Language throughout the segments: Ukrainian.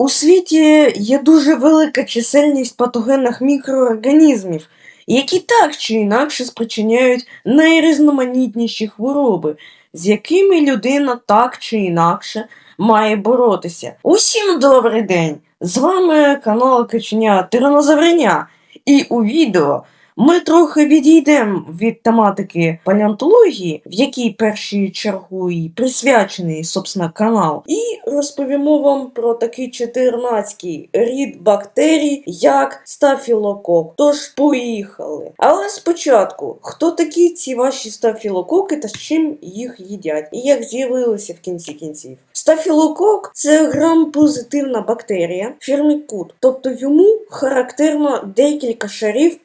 У світі є дуже велика чисельність патогенних мікроорганізмів, які так чи інакше спричиняють найрізноманітніші хвороби, з якими людина так чи інакше має боротися. Усім добрий день! З вами канал Каченя Тиранозавреня. І у відео ми трохи відійдемо від тематики палеонтології, в якій першій чергу і присвячений, собственно, канал, і розповімо вам про такий 14-й рід бактерій, як стафілокок. Тож поїхали. Але спочатку, хто такі ці ваші стафілококи та з чим їх їдять, і як з'явилися в кінці кінців? Стафілокок це грам-позитивна бактерія фірмікут, тобто йому характерно декілька шарів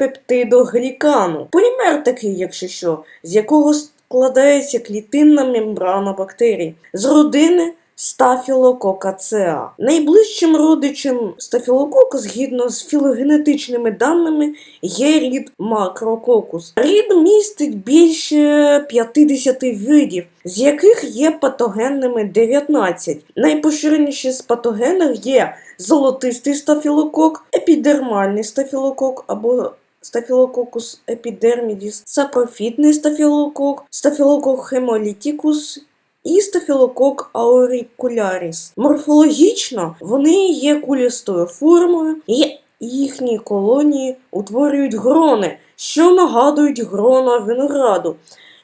пептидоглікану. Полімер такий, якщо що, з якого складається клітинна мембрана бактерій з родини Стафілококацеа. Найближчим родичем стафілокока, згідно з філогенетичними даними, є рід макрококус. Рід містить більше 50 видів, з яких є патогенними 19. Найпоширеніші з патогенних є золотистий стафілокок, епідермальний стафілокок або Стафілококус епідермідіс, сапрофітний стафілокок, стафілокок хемолітікус і стафілокок аурикуляріс. Морфологічно вони є кулістою формою, і їхні колонії утворюють грони, що нагадують грона винограду.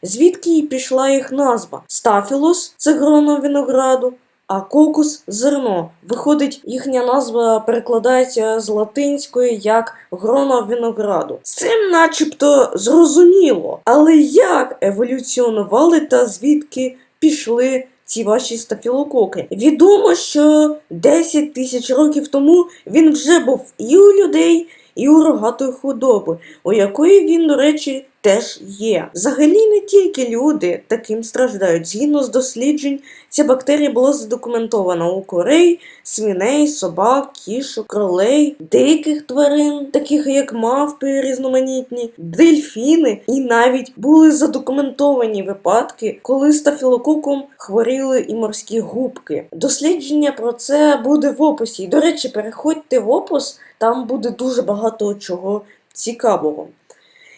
Звідки і пішла їх назва? Стафілос це грона винограду, а кокус зерно. Виходить, їхня назва перекладається з латинської як грона винограду. Це начебто зрозуміло. Але як еволюціонували та звідки пішли ці ваші стафілококи? Відомо, що 10 тисяч років тому він вже був і у людей, і у рогатої худоби, у якої він, до речі, теж є. Взагалі не тільки люди таким страждають. Згідно з досліджень, ця бактерія була задокументована у корей, свиней, собак, кішок, кролей, диких тварин, таких як мавпи різноманітні, дельфіни, і навіть були задокументовані випадки, коли стафілококом хворіли і морські губки. Дослідження про це буде в описі. До речі, переходьте в опис, там буде дуже багато чого цікавого.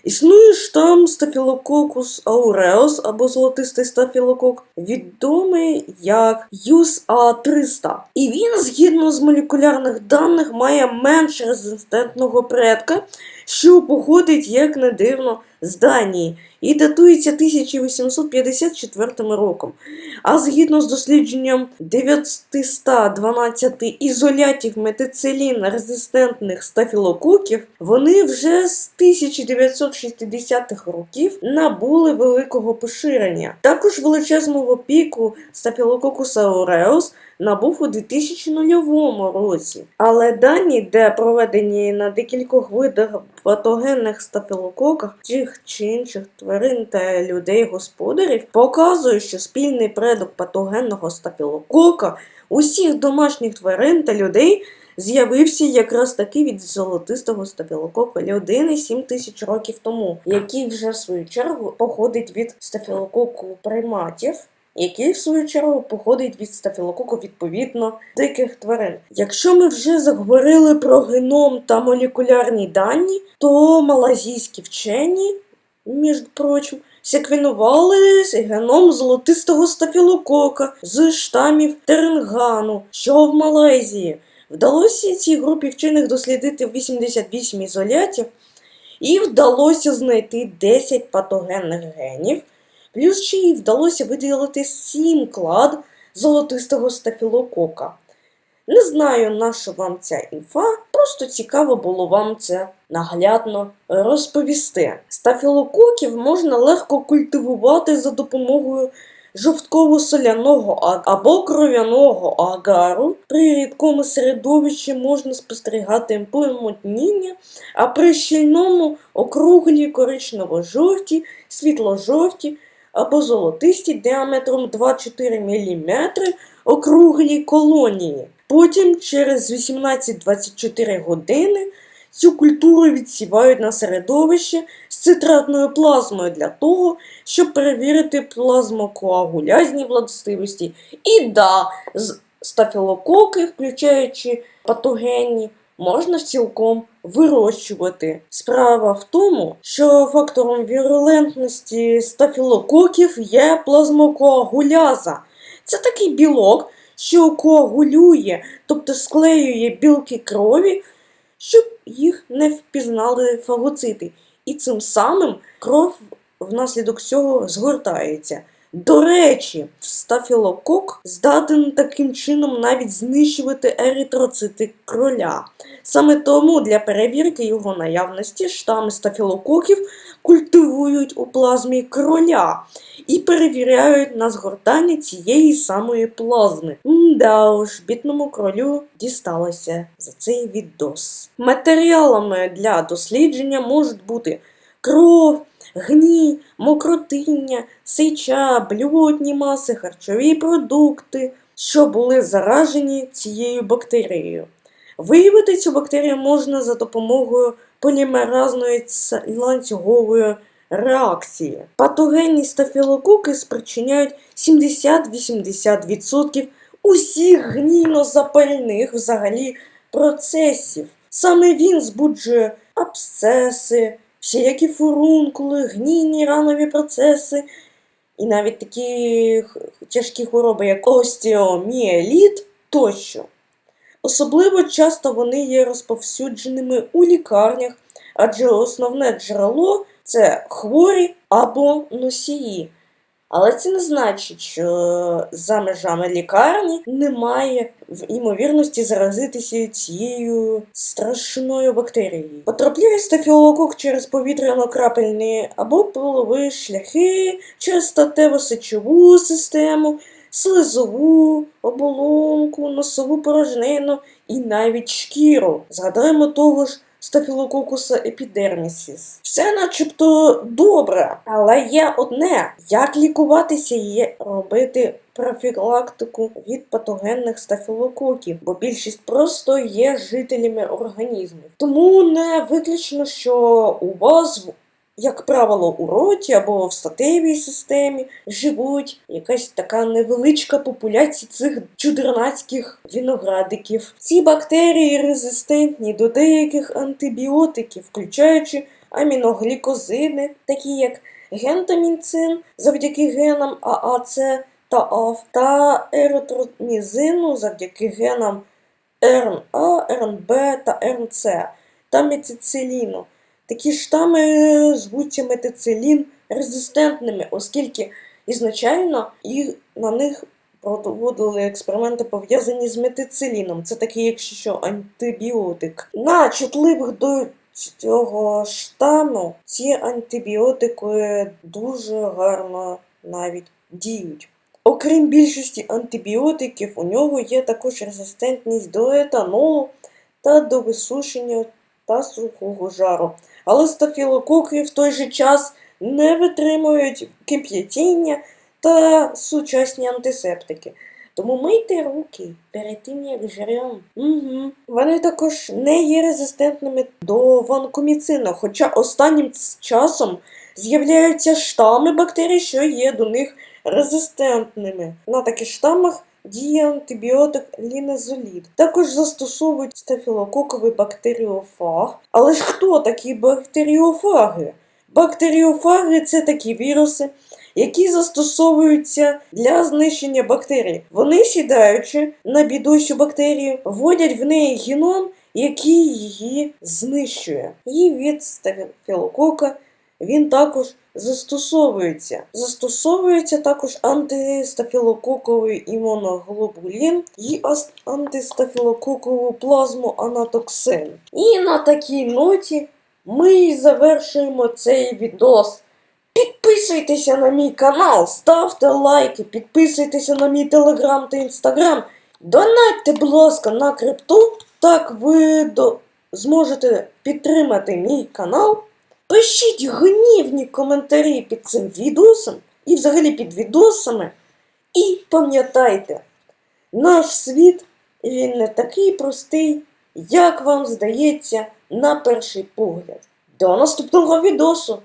Існує штам Staphylococcus aureus або золотистий стафілокок, відомий як US-A300. І він, згідно з молекулярних даних, має менш резистентного предка, що походить, як не дивно, з Данії і датується 1854 роком. А згідно з дослідженням 912 ізолятів метицилін резистентних стафілококів, вони вже з 1960-х років набули великого поширення. Також величезного піку Staphylococcus aureus набув у 2000 році. Але дані, де проведені на декількох видах патогенних стафілококах тих чи інших тварин та людей-господарів, показують, що спільний предок патогенного стафілокока усіх домашніх тварин та людей з'явився якраз таки від золотистого стафілокока людини 7 тисяч років тому, який вже в свою чергу походить від стафілококу приматів який в свою чергу походить від стафілококу відповідно диких тварин. Якщо ми вже заговорили про геном та молекулярні дані, то малазійські вчені, між прочим, секвенували геном золотистого стафілокока з штамів Теренгану, що в Малайзії. Вдалося цій групі вчених дослідити 88 ізолятів, і вдалося знайти 10 патогенних генів. Плюс ще їй вдалося виділити сім клад золотистого стафілокока. Не знаю, на що вам ця інфа, просто цікаво було вам це наглядно розповісти. Стафілококів можна легко культивувати за допомогою жовтково-соляного або кров'яного агару. При рідкому середовищі можна спостерігати помутніння, а при щільному округлі коричнево-жовті, світло-жовті або золотисті діаметром 2-4 мм округлі колонії. Потім через 18-24 години цю культуру відсівають на середовище з цитратною плазмою для того, щоб перевірити плазмокоагулязні властивості. І да, з стафілококи, включаючи патогенні, можна цілком вирощувати. Справа в тому, що фактором вірулентності стафілококів є плазмокоагуляза. Це такий білок, що коагулює, тобто склеює білки крові, щоб їх не впізнали фагоцити. І цим самим кров внаслідок цього згортається. До речі, стафілокок здатен таким чином навіть знищувати еритроцити кроля. Саме тому для перевірки його наявності штами стафілококів культивують у плазмі кроля і перевіряють на згортання цієї самої плазми. Да уж, бідному кролю дісталося за цей відос. Матеріалами для дослідження можуть бути кров, гній, мокротиння, сеча, блювотні маси, харчові продукти, що були заражені цією бактерією. Виявити цю бактерію можна за допомогою полімеразної ланцюгової реакції. Патогенні стафілококи спричиняють 70-80% усіх гнійно-запальних взагалі процесів. Саме він збуджує абсцеси, всіякі фурункули, гнійні ранові процеси, і навіть такі тяжкі хвороби, як остеоміеліт тощо. Особливо часто вони є розповсюдженими у лікарнях, адже основне джерело це хворі або носії. Але це не значить, що за межами лікарні немає в імовірності заразитися цією страшною бактерією. Потрапляє стафілокок через повітряно-крапельні або пилові шляхи, через статево-сечову систему, слизову оболонку, носову порожнину і навіть шкіру. Згадаємо того ж стафілококуса епідермісіс. Все начебто добре, але є одне: як лікуватися і робити профілактику від патогенних стафілококів, бо більшість просто є жителями організму. Тому не виключно, що у вас в як правило, у роті або в статевій системі живуть якась така невеличка популяція цих чудернацьких виноградиків. Ці бактерії резистентні до деяких антибіотиків, включаючи аміноглікозиди, такі як гентамінцин завдяки генам ААЦ та АФ, та еритромізину завдяки генам РНА, РНБ та РНЦ та метициліну. Такі штами звуться метицилін резистентними, оскільки ізначально їх, на них проводили експерименти пов'язані з метициліном. Це такий, якщо що, антибіотик. На чутливих до цього штаму ці антибіотики дуже гарно навіть діють. Окрім більшості антибіотиків, у нього є також резистентність до етанолу та до висушення та сухого жару. Але стафілококи в той же час не витримують кип'ятіння та сучасні антисептики. Тому мийте руки перед тим, як жрем. Угу. Вони також не є резистентними до ванкоміцину, хоча останнім часом з'являються штами бактерій, що є до них резистентними. На таких штамах діє антибіотик лінезолід. Також застосовують стафілококовий бактеріофаг. Але ж хто такі бактеріофаги? Бактеріофаги це такі віруси, які застосовуються для знищення бактерій. Вони, сідаючи на бідосю бактерію, вводять в неї геном, який її знищує. І від стафілокока він також застосовується. Застосовується також антистафілококовий імуноглобулін і антистафілококову плазму анатоксин. І на такій ноті ми завершуємо цей відос. Підписуйтеся на мій канал, ставте лайки, підписуйтеся на мій телеграм та інстаграм. Донатьте, будь ласка, на крипту. Так ви до... зможете підтримати мій канал. Пишіть гнівні коментарі під цим відосом і взагалі під відосами. І пам'ятайте, наш світ він не такий простий, як вам здається на перший погляд. До наступного відосу!